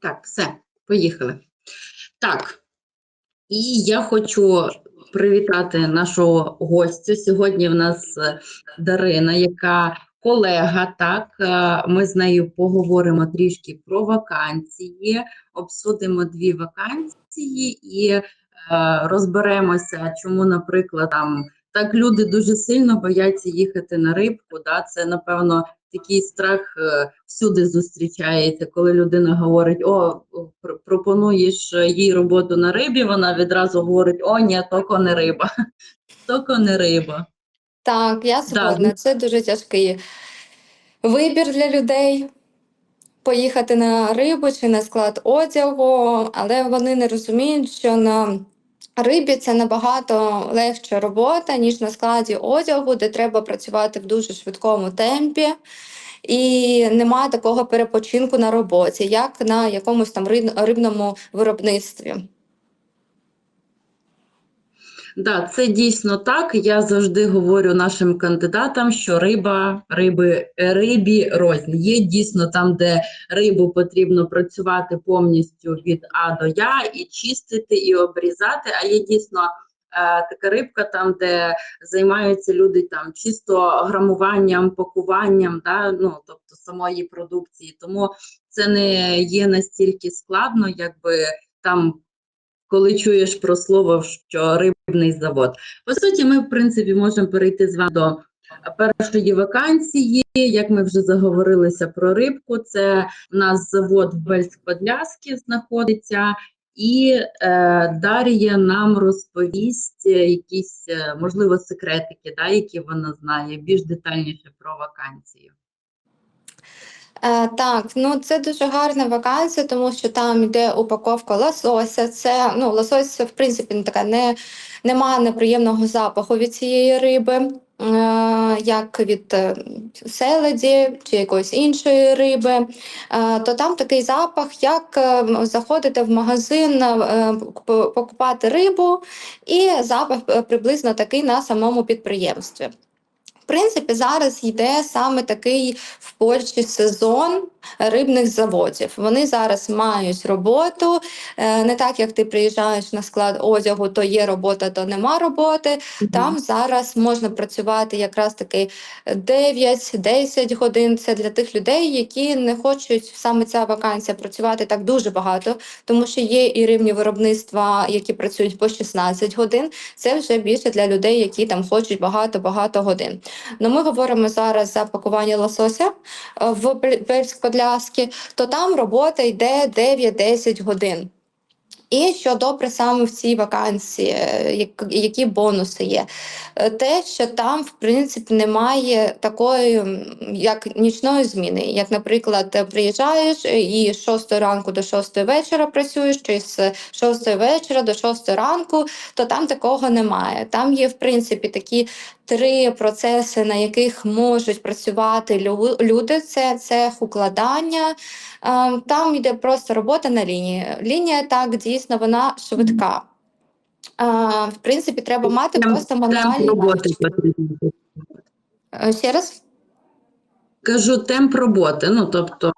Так, все, поїхали. Так, і я хочу привітати нашого гостю. Сьогодні в нас е, Дарина, яка колега. Так, Е, ми з нею поговоримо трішки про вакансії, обсудимо дві вакансії і е, розберемося, чому, наприклад, там так люди дуже сильно бояться їхати на рибку. Да? Це, напевно, такий страх е, всюди зустрічається, коли людина говорить: О, пропонуєш е, їй роботу на рибі, вона відразу говорить: О, ні, токо не риба, токо не риба. Так, я Да. Це дуже тяжкий вибір для людей. Поїхати на рибу чи на склад одягу, але вони не розуміють, що на рибі це набагато легша робота, ніж на складі одягу, де треба працювати в дуже швидкому темпі. І немає такого перепочинку на роботі, як на якомусь там риб- рибному виробництві. Да, це дійсно так. Я завжди говорю нашим кандидатам, що риба, риби, рибі рознь. Є дійсно там, де рибу потрібно працювати повністю від А до Я, і чистити, і обрізати. А є дійсно е, така рибка, там, де займаються люди там чисто грамуванням, пакуванням, да, ну тобто самої продукції. Тому це не є настільки складно, якби там коли чуєш про слово, що рибний завод. По суті, ми, в принципі, можемо перейти з вами до першої вакансії. Як ми вже заговорилися про рибку, це в нас завод в Бельськ-Подляскі знаходиться. І е, Дар'я нам розповість якісь, е, можливо, секретики, да, які вона знає, більш детальніше про вакансію. Е, так, ну це дуже гарна вакансія, тому що там йде упаковка лосося. Це ну лосось, в принципі, не така не немає неприємного запаху від цієї риби, е, як від е, селеді чи якоїсь іншої риби. То там такий запах, як заходити в магазин, покупати рибу, і запах приблизно такий на самому підприємстві. Принципі, зараз йде саме такий в Польщі сезон рибних заводів. Вони зараз мають роботу. е, Не так, як ти приїжджаєш на склад одягу, то є робота, то нема роботи. Там зараз можна працювати якраз таки 9-10 годин. Це для тих людей, які не хочуть саме ця вакансія працювати так дуже багато, тому що є і рівні виробництва, які працюють по 16 годин. Це вже більше для людей, які там хочуть багато-багато годин. Ну, ми говоримо зараз за пакування лосося е, в Бельськ-Подляскі, то там робота йде 9-10 годин. І що добре саме в цій вакансії, які бонуси є? Е, Те, що там, в принципі, немає такої, як нічної зміни. Як, наприклад, приїжджаєш і з 6 ранку до 6 вечора працюєш, чи з 6 вечора до 6 ранку, то там такого немає. Там є, в принципі, такі три процеси, на яких можуть працювати люди: це цех укладання. Е, Там йде просто робота на лінії. Лінія так дійсно вона швидка. Е, В принципі, треба мати Темп- просто Темп роботи. Е, Ще раз. Кажу, темп роботи. Ну, тобто,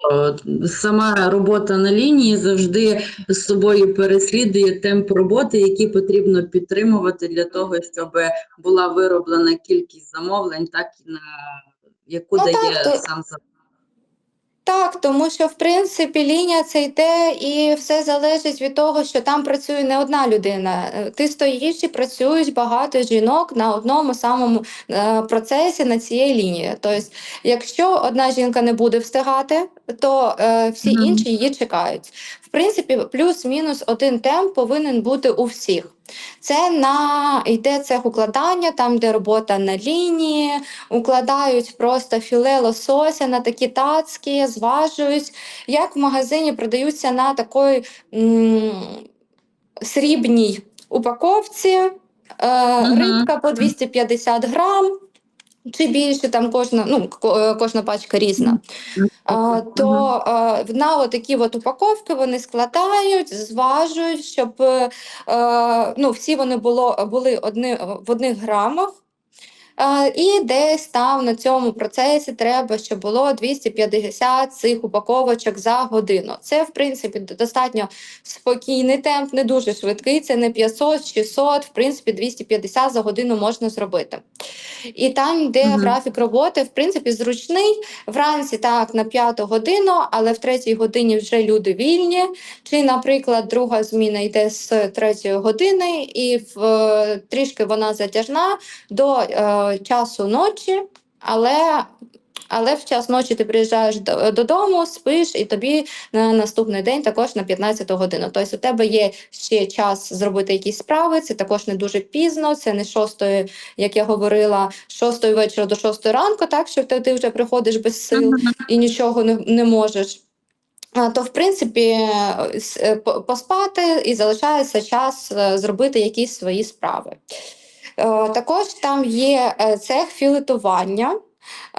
сама робота на лінії завжди з собою переслідує темп роботи, який потрібно підтримувати для того, щоб була вироблена кількість замовлень, так і на яку Ну, дає так, то- сам завод. Так, тому що в принципі лінія це йде, і все залежить від того, що там працює не одна людина. Е, Ти стоїш і працюєш багато жінок на одному самому е, процесі на цієї лінії. Тобто, якщо одна жінка не буде встигати, то е, всі Мгм. інші її чекають. В принципі, плюс-мінус один темп повинен бути у всіх. Це на йде цех укладання, там де робота на лінії, укладають просто філе лосося на такі тацки, зважують. Як в магазині продаються на такій м, срібній упаковці, е, рибка по 250 грам. Чи більше там кожна, ну, е, кожна пачка різна. А, то а, на такі от упаковки вони складають, зважують, щоб е, ну, всі вони було, були одни, в одних грамах. І десь там на цьому процесі треба, щоб було 250 цих упаковочок за годину. Це, в принципі, достатньо спокійний темп, не дуже швидкий. Це не 500, 600, в принципі, 250 за годину можна зробити. І там, де Мгм. графік роботи, в принципі, зручний. Вранці так на п'яту годину, але в третій годині вже люди вільні. Чи, наприклад, друга зміна йде з третьої години, і в е, трішки вона затяжна до е, часу ночі, але. Але в час ночі ти приїжджаєш додому, спиш, і тобі на наступний день також на 15 годину. Тобто у тебе є ще час зробити якісь справи. Це також не дуже пізно, це не шостої, як я говорила, шостої вечора до шостої ранку, так що ти, вже приходиш без сил і нічого не, не можеш. То, в принципі, е, е, по- поспати і залишається час е, зробити якісь свої справи. Е, Також там є е, цех філетування.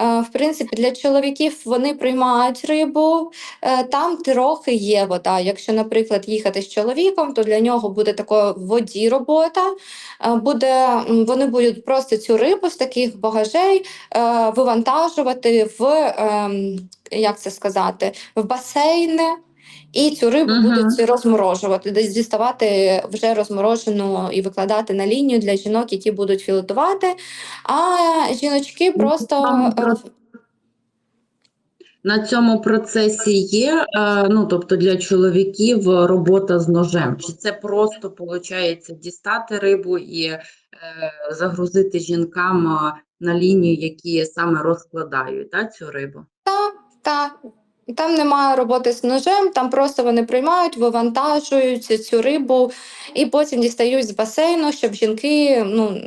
Е, В принципі, для чоловіків вони приймають рибу, там трохи є вода. Якщо, наприклад, їхати з чоловіком, то для нього буде такої в воді робота. Буде, вони будуть просто цю рибу з таких багажей вивантажувати в, ем, як це сказати, в басейни. І цю рибу Мгм. будуть розморожувати, десь діставати вже розморожену і викладати на лінію для жінок, які будуть філетувати. А жіночки Ну, просто е, На цьому процесі є, е, ну тобто для чоловіків робота з ножем. Чи це просто виходить дістати рибу і е, загрузити жінкам на лінію, які саме розкладають та, цю рибу? та, та. Там немає роботи з ножем, там просто вони приймають, вивантажують цю рибу і потім дістають з басейну, щоб жінки ну,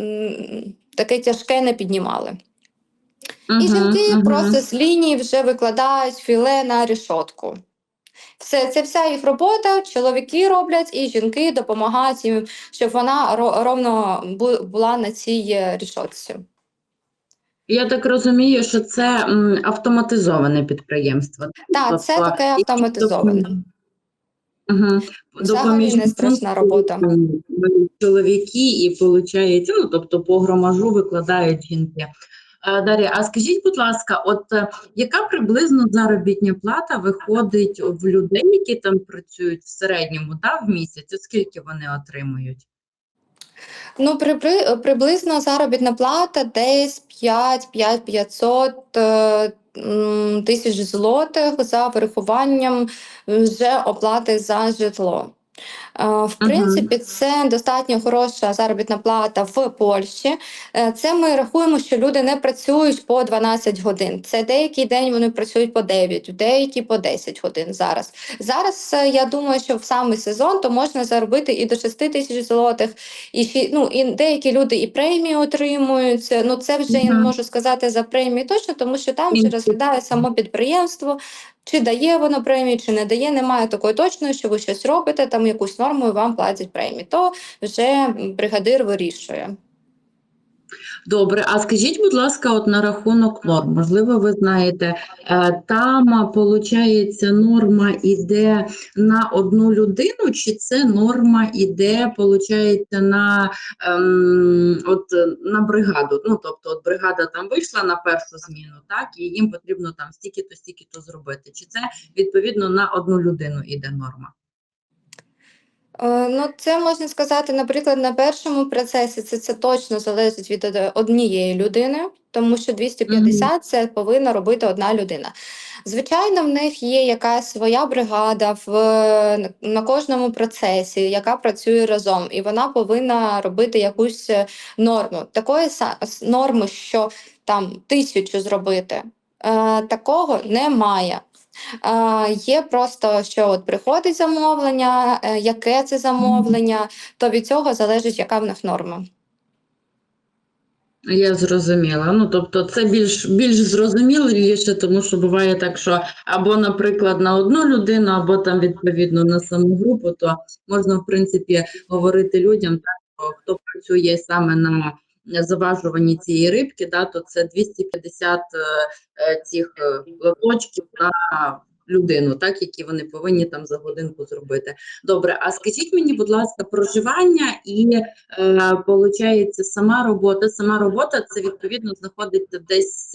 таке тяжке не піднімали. І Мгм, жінки мгм. просто з лінії вже викладають філе на рішотку. Все, це вся їх робота. Чоловіки роблять, і жінки допомагають їм, щоб вона ровно була на цій е, рішотці. Я так розумію, що це м, автоматизоване підприємство. Так, це Тобто, таке які автоматизоване. Мгм. Взагалі Допоміжні не функції, робота. Чоловіки і виходить, ну тобто по громажу викладають жінки. Е, Дар'я, а скажіть, будь ласка, от е, яка приблизно заробітня плата виходить в людей, які там працюють в середньому, да, в місяць? От Скільки вони отримують? Ну, при, при, приблизно заробітна плата десь 5-500 е, тисяч злотих за вирахуванням вже оплати за житло. Е, В принципі, це достатньо хороша заробітна плата в Польщі. Е, Це ми рахуємо, що люди не працюють по 12 годин. Це деякий день вони працюють по 9, деякі по 10 годин зараз. Зараз е, я думаю, що в самий сезон то можна заробити і до 6 тисяч злотих, і ну, і деякі люди і премії отримують. Ну це вже я не можу сказати за премії точно, тому що там вже розглядає само підприємство. Чи дає воно премію, чи не дає, немає такої точної, що ви щось робите, там якусь норму і вам платять премію. То вже бригадир вирішує. Добре, а скажіть, будь ласка, от на рахунок норм, можливо, ви знаєте, е, там, виходить, норма іде на одну людину, чи це норма іде, виходить, на, ем, от, на бригаду? Ну, тобто, от бригада там вийшла на першу зміну, так, і їм потрібно там стільки-то, стільки-то зробити. Чи це, відповідно, на одну людину іде норма? Е, Ну, це можна сказати, наприклад, на першому процесі це, це точно залежить від однієї людини, тому що 250 це повинна робити одна людина. Звичайно, в них є якась своя бригада в, на- кожному процесі, яка працює разом, і вона повинна робити якусь е, норму. Такої норми, що там тисячу зробити, е, такого немає. Є просто, що от приходить замовлення, е, яке це замовлення, то від цього залежить, яка в них норма. Я зрозуміла. Ну, тобто це більш, більш зрозуміліше, тому що буває так, що або, наприклад, на одну людину, або там відповідно на саму групу, то можна, в принципі, говорити людям, так, хто працює саме на заважуванні цієї рибки, да, то це 250 е, е, цих е, лоточків на людину, так які вони повинні там за годинку зробити. Добре, а скажіть мені, будь ласка, проживання і е, сама робота. Сама робота це відповідно знаходиться десь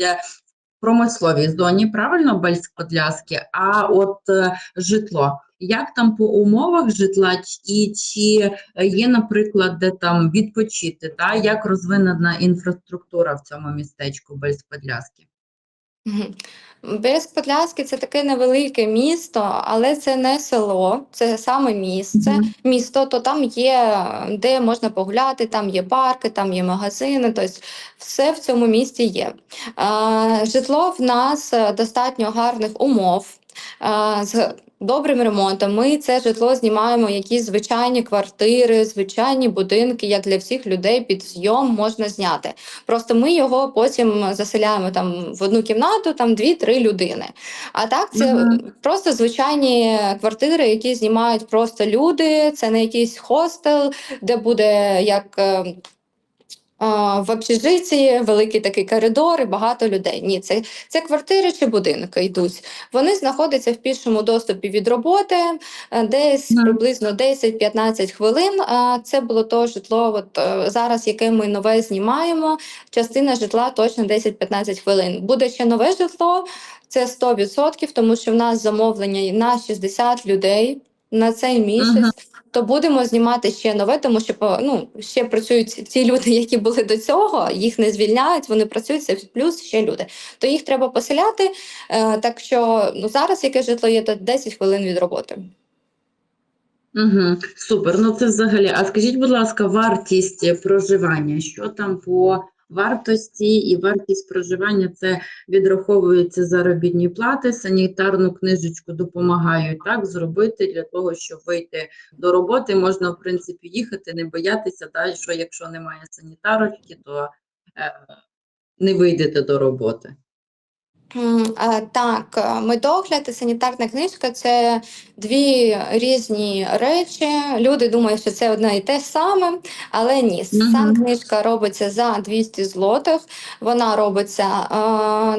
промисловій зоні, правильно, Бельськ-Подляски, а от е, житло. Як там по умовах житла, і чи е, є, наприклад, де там відпочити, та як розвинена інфраструктура в цьому містечку Бельськ-Подляски? Мгм. Березь-Подляський це таке невелике місто, але це не село, це саме місце. Місто, то там є де можна погуляти, там є парки, там є магазини, тобто все в цьому місті є. Житло в нас е, достатньо гарних умов. З добрим ремонтом. Ми це житло знімаємо якісь звичайні квартири, звичайні будинки, як для всіх людей під зйом можна зняти. Просто ми його потім заселяємо там в одну кімнату, там дві-три людини. А так це Мгм. просто звичайні квартири, які знімають просто люди. Це не якийсь хостел, де буде як. В общежитті великий такий коридор і багато людей. Ні, це, це квартири чи будинки йдуть. Вони знаходяться в пішому доступі від роботи, е, десь Мгм. приблизно 10-15 хвилин. Це було то житло, от, е, зараз, яке ми нове знімаємо. Частина житла точно 10-15 хвилин. Буде ще нове житло, це 100%, тому що в нас замовлення на 60 людей на цей місяць. То будемо знімати ще нове, тому що ну, ще працюють ті люди, які були до цього, їх не звільняють, вони працюють, це плюс ще люди. То їх треба поселяти. Е, так що ну, зараз яке житло є, то 10 хвилин від роботи. Угу, супер. Ну це взагалі. А скажіть, будь ласка, вартість проживання, що там по вартості і вартість проживання це відраховуються заробітні плати, санітарну книжечку допомагають так зробити для того, щоб вийти до роботи. Можна, в принципі, їхати, не боятися, та, що якщо немає санітарочки, то е, не вийдете до роботи. Так, е, медогляд і санітарна книжка це дві різні речі. Люди думають, що це одне і те саме, але ні. Мгм. Санкнижка робиться за 200 злотих. Вона робиться е,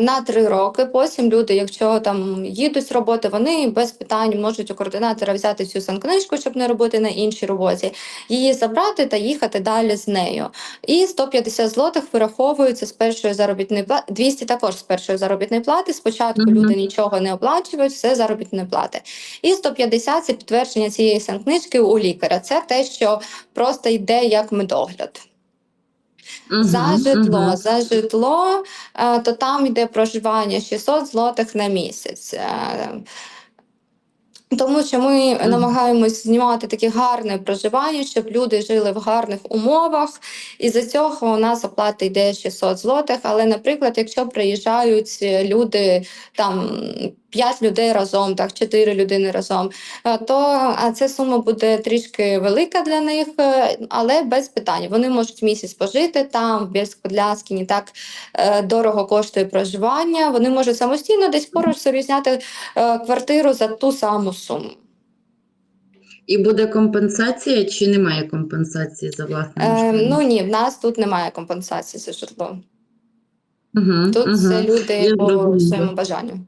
на три роки. Потім люди, якщо там їдуть з роботи, вони без питань можуть у координатора взяти цю санкнижку, щоб не робити на іншій роботі, її забрати та їхати далі з нею. І 150 злотих вираховуються з першої заробітної плати. 200 також з першої заробітної плати. Спочатку Мгм. люди нічого не оплачують, все заробітної плати. І 150 це підтвердження цієї санкнижки у лікаря. Це те, що просто йде як медогляд. За Мгм, житло, мгм. за житло, е, то там йде проживання 600 злотих на місяць. Тому що ми намагаємось знімати таке гарне проживання, щоб люди жили в гарних умовах. І за цього у нас оплата йде 600 злотих. Але, наприклад, якщо приїжджають е, люди там 5 людей разом, так 4 людини разом, е, то а ця сума буде трішки велика для них, е, але без питань. Вони можуть місяць пожити там, в Бєльськ-Подляскі не так е, дорого коштує проживання. Вони можуть самостійно десь поруч собі зняти е, квартиру за ту саму суму. І буде компенсація чи немає компенсації за власне Е, ну ні, в нас тут немає компенсації за житло. Угу, Тут це люди Я по своєму бажанню.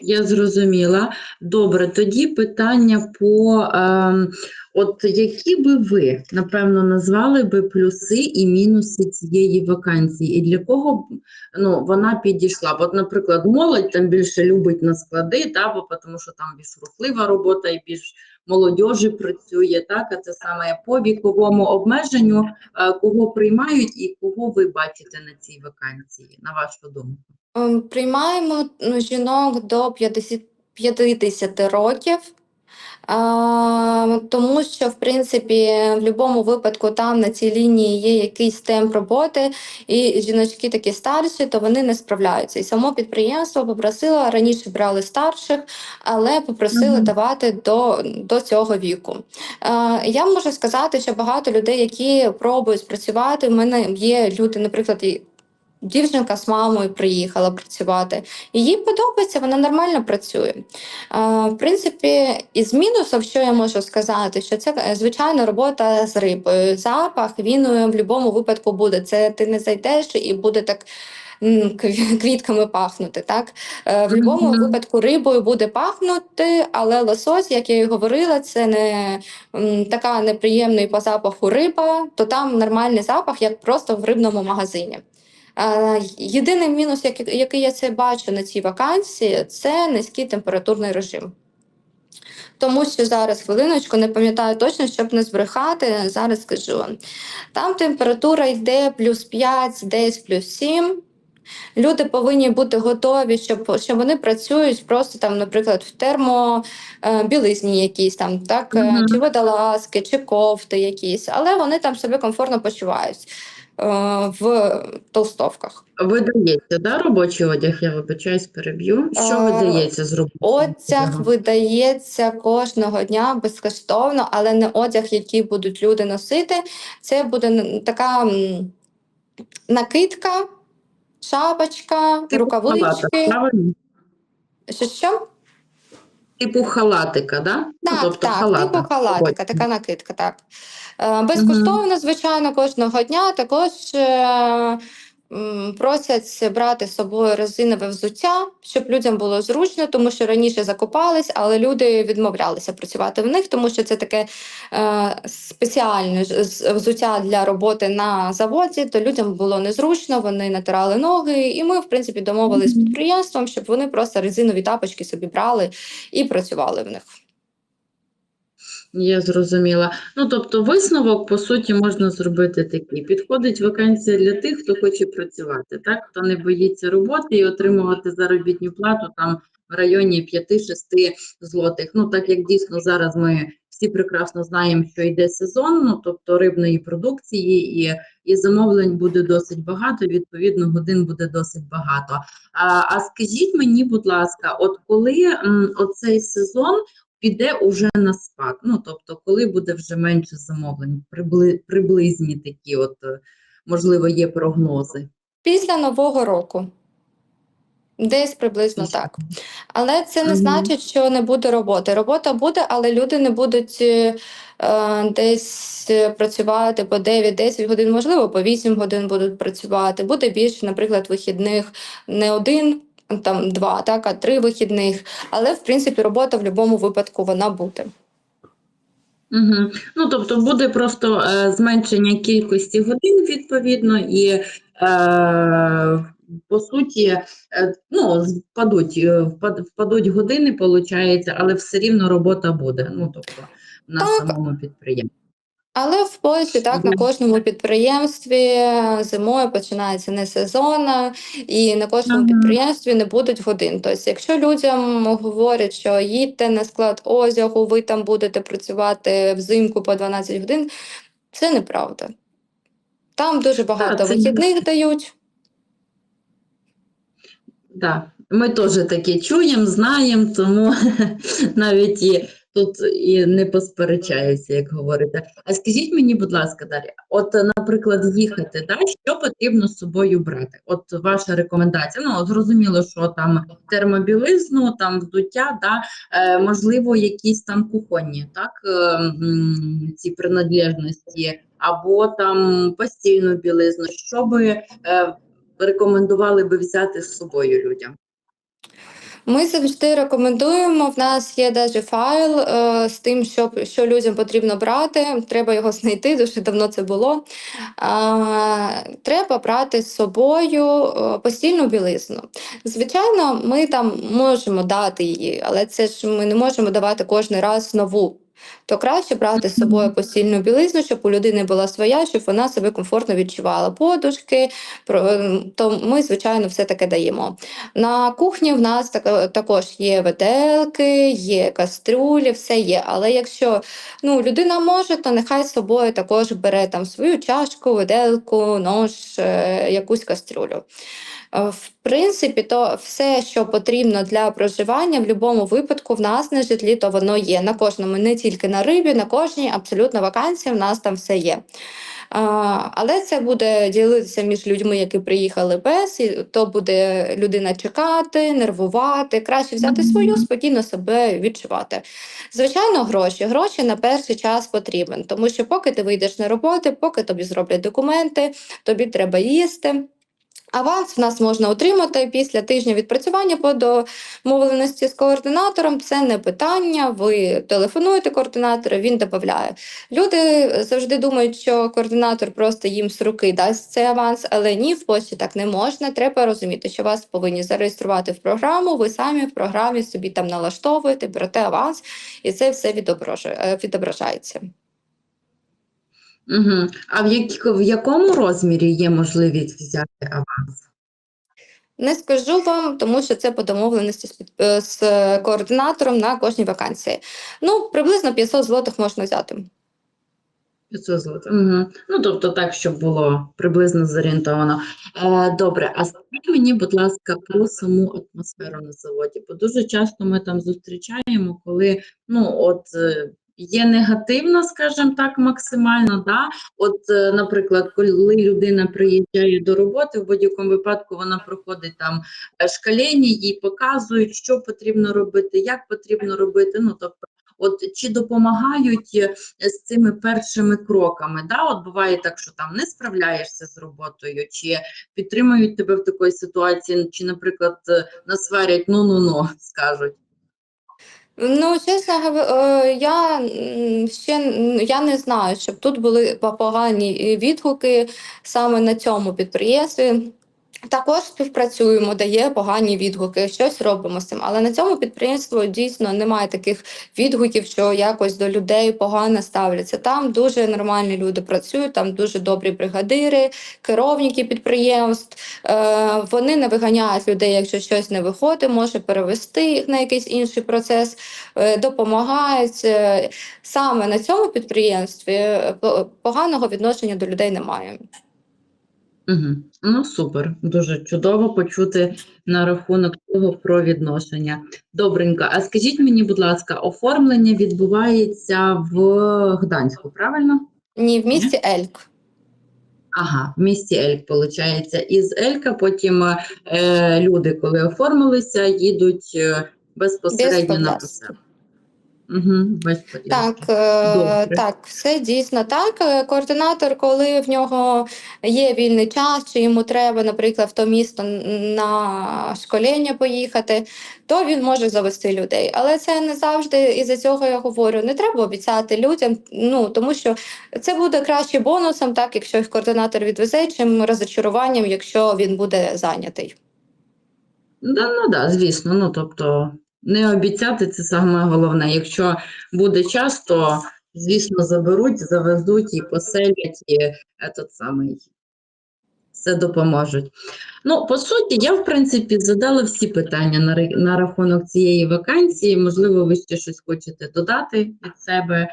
Я зрозуміла. Добре, тоді питання по ем, от які би ви, напевно, назвали би плюси і мінуси цієї вакансії, і для кого ну, вона підійшла? От, наприклад, молодь там більше любить на склади, та, бо тому що там більш рухлива робота і більш молодіжі працює, так, а це саме по віковому обмеженню, е, кого приймають і кого ви бачите на цій вакансії, на вашу думку? Ем, Приймаємо ну, жінок до 50, 50 років. Тому що, в принципі, в будь-якому випадку там на цій лінії є якийсь темп роботи, і жіночки такі старші, то вони не справляються. І само підприємство попросило раніше брали старших, але попросили Мгм. давати до, до цього віку. Я можу сказати, що багато людей, які пробують працювати, в мене є люди, наприклад, Дівчинка з мамою приїхала працювати. Їй подобається, вона нормально працює. В принципі, із мінусів, що я можу сказати, що це е, звичайна робота з рибою. Запах він е, в будь-якому випадку буде. Це ти не зайдеш і буде так. квітками пахнути. Так? Е, В будь-якому випадку рибою буде пахнути, але лосось, як я і говорила, це не така неприємна по запаху риба, то там нормальний запах, як просто в рибному магазині. Е, Єдиний мінус, який, я це бачу на цій вакансії, це низький температурний режим. Тому що зараз хвилиночку не пам'ятаю точно, щоб не збрехати. Зараз скажу. Там температура йде плюс 5, десь плюс 7. Люди повинні бути готові, щоб, що вони працюють просто там, наприклад, в термобілизні якісь там, так, е, Мгм. чи водолазки, чи кофти якісь, але вони там себе комфортно почувають е, в толстовках. Видається, да, робочий одяг, я вибачаюсь, переб'ю. Що Е, видається з робочого Одяг видається кожного дня безкоштовно, але не одяг, який будуть люди носити. Це буде така накидка, шапочка, Типу рукавички. Що що? Типу халатика, да? Ну, Так, тобто так, халата. типу халатика, така накидка, так. Е, Безкоштовно, звичайно, кожного дня також е, просять брати з собою резинове взуття, щоб людям було зручно, тому що раніше закупались, але люди відмовлялися працювати в них, тому що це таке е, спеціальне взуття для роботи на заводі, то людям було незручно, вони натирали ноги, і ми, в принципі, домовились з підприємством, щоб вони просто резинові тапочки собі брали і працювали в них. Я зрозуміла. Ну, тобто, висновок, по суті, можна зробити такий. Підходить вакансія для тих, хто хоче працювати, так? Хто не боїться роботи і отримувати заробітну плату там в районі 5-6 злотих. Ну, так як дійсно зараз ми всі прекрасно знаємо, що йде сезон, ну, тобто рибної продукції, і, і замовлень буде досить багато, відповідно, годин буде досить багато. А, а скажіть мені, будь ласка, от коли м, оцей сезон піде уже на спад. Ну, тобто, коли буде вже менше замовлень, прибли, приблизні такі, от, е, можливо, є прогнози. Після Нового року. Десь приблизно так. Але це не значить, що не буде роботи. Робота буде, але люди не будуть е, е, десь е, працювати по 9-10 годин, можливо, по 8 годин будуть працювати. Буде більше, наприклад, вихідних не один, там два, так, а три вихідних. Але в принципі робота в будь-якому випадку вона буде. Угу. Ну, тобто буде просто е, зменшення кількості годин, відповідно, і е, по суті, е, ну, впадуть, е, впадуть години, виходить, але все рівно робота буде. Ну, тобто, на Так. самому підприємстві. Але в Польщі так на кожному підприємстві зимою починається не сезон, і на кожному підприємстві не будуть годин. Тобто, якщо людям говорять, що їдьте на склад одягу, ви там будете працювати взимку по 12 годин, це неправда. Там дуже багато не- вихідних дають. Да, ми теж таке чуємо, знаємо, тому навіть і тут і не посперечаюся, як говорите. А скажіть мені, будь ласка, Дар'я, от, наприклад, їхати, да, що потрібно з собою брати? От ваша рекомендація. Ну, зрозуміло, що там термобілизну, там взуття, да, е, можливо, якісь там кухонні, так, е, ці принадлежності, або там постільну білизну, що би е, рекомендували би взяти з собою людям? Ми завжди рекомендуємо. В нас є навіть файл е, з тим, що, що людям потрібно брати. Треба його знайти, дуже давно це було. Е, треба брати з собою е, постільну білизну. Звичайно, ми там можемо дати її, але це ж ми не можемо давати кожен раз нову. То краще брати з собою постільну білизну, щоб у людини була своя, щоб вона себе комфортно відчувала. Подушки, то ми, звичайно, все таке даємо. На кухні в нас також є виделки, є каструлі, все є. Але якщо ну, людина може, то нехай з собою також бере там свою чашку, виделку, нож, е, якусь каструлю. Е, В принципі, то все, що потрібно для проживання, в будь-якому випадку в нас на житлі, то воно є на кожному, не тільки на рибі, на кожній абсолютно вакансії в нас там все є. Але це буде ділитися між людьми, які приїхали без, і то буде людина чекати, нервувати. Краще взяти свою, спокійно себе відчувати. Звичайно, гроші. Гроші на перший час потрібен, тому що поки ти вийдеш на роботу, поки тобі зроблять документи, тобі треба їсти. Аванс в нас можна отримати після тижня відпрацювання по домовленості з координатором. Це не питання. Ви телефонуєте координатору, він додає. Люди завжди думають, що координатор просто їм з руки дасть цей аванс, але ні, в пошті так не можна. Треба розуміти, що вас повинні зареєструвати в програму. Ви самі в програмі собі там налаштовуєте, берете аванс, і це все е, відображається. Угу. А в, як, в якому розмірі є можливість взяти аванс? Не скажу вам, тому що це по домовленості з, е, з е, координатором на кожній вакансії. Ну, приблизно 500 злотих можна взяти. 500 злотих. Угу. Ну, тобто так, щоб було приблизно зорієнтовано. Е, добре, а скажіть мені, будь ласка, про саму атмосферу на заводі, бо дуже часто ми там зустрічаємо, коли, ну, от, е, є негативно, скажімо так, максимально, да? От, е, наприклад, коли людина приїжджає до роботи, в будь-якому випадку вона проходить там е, шкалення, їй показують, що потрібно робити, як потрібно робити, ну, тобто, От чи допомагають е, з цими першими кроками. Да? От буває так, що там не справляєшся з роботою, чи підтримують тебе в такій ситуації, чи, наприклад, насварять ну-ну-ну, скажуть. Ну, чесно говоря, я ще я не знаю, щоб тут були погані е, відгуки саме на цьому підприємстві. Також співпрацюємо, дає погані відгуки, щось робимо з цим. Але на цьому підприємстві дійсно немає таких відгуків, що якось до людей погано ставляться. Там дуже нормальні люди працюють, там дуже добрі бригадири, керівники підприємств. Е, вони не виганяють людей, якщо щось не виходить, може перевести їх на якийсь інший процес, е, допомагають. Е, Саме на цьому підприємстві поганого відношення до людей немає. Угу. Ну, супер, дуже чудово почути на рахунок того про відношення. Добренько, а скажіть мені, будь ласка, оформлення відбувається в Гданську, правильно? Ні, в місті Ельк. Ага, в місті Ельк, виходить. Із Елька потім е, люди, коли оформилися, їдуть е, безпосередньо на Подляски. посаду. Угу, Так, е, Добре. так, все дійсно так. Е, Координатор, коли в нього є вільний час, чи йому треба, наприклад, в то місто на школення поїхати, то він може завести людей. Але це не завжди, і за цього я говорю, не треба обіцяти людям, ну тому що це буде краще бонусом, так, якщо їх координатор відвезе, чим розочаруванням, якщо він буде зайнятий. Да, ну да, звісно. Ну тобто не обіцяти це саме головне. Якщо буде час, то звісно заберуть, завезуть і поселять, і этот самий все допоможуть. Ну, по суті, я в принципі задала всі питання на, на рахунок цієї вакансії. Можливо, ви ще щось хочете додати від себе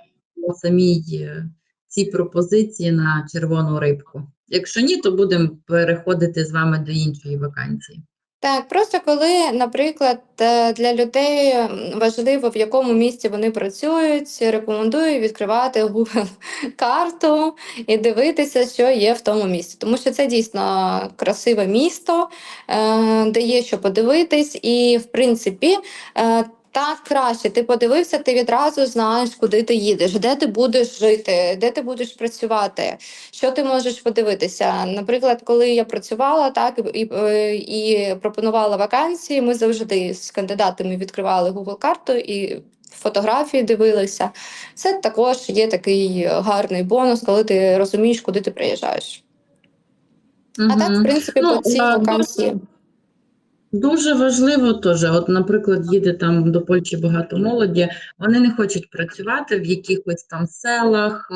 по самій е, цій пропозиції на червону рибку. Якщо ні, то будемо переходити з вами до іншої вакансії. Так, просто коли, наприклад, е, для людей важливо, в якому місці вони працюють, рекомендую відкривати Google карту і дивитися, що є в тому місці. Тому що це дійсно красиве місто, е, де є що подивитись, і в принципі. Так краще, ти подивився, ти відразу знаєш, куди ти їдеш, де ти будеш жити, де ти будеш працювати, що ти можеш подивитися. Наприклад, коли я працювала так і, і, і пропонувала вакансії, ми завжди з кандидатами відкривали Google карту і фотографії дивилися. Це також є такий гарний бонус, коли ти розумієш, куди ти приїжджаєш. А так, в принципі, Ну, по цій а, вакансії. Дуже важливо теж, от, наприклад, їде там до Польщі багато молоді, вони не хочуть працювати в якихось там селах,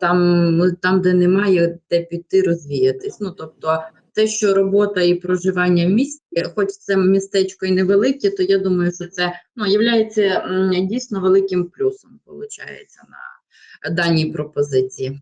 там, там, де немає де піти розвіятись. Ну, тобто, те, що робота і проживання в місті, хоч це містечко і невелике, то я думаю, що це ну, є дійсно великим плюсом, виходить, на даній пропозиції.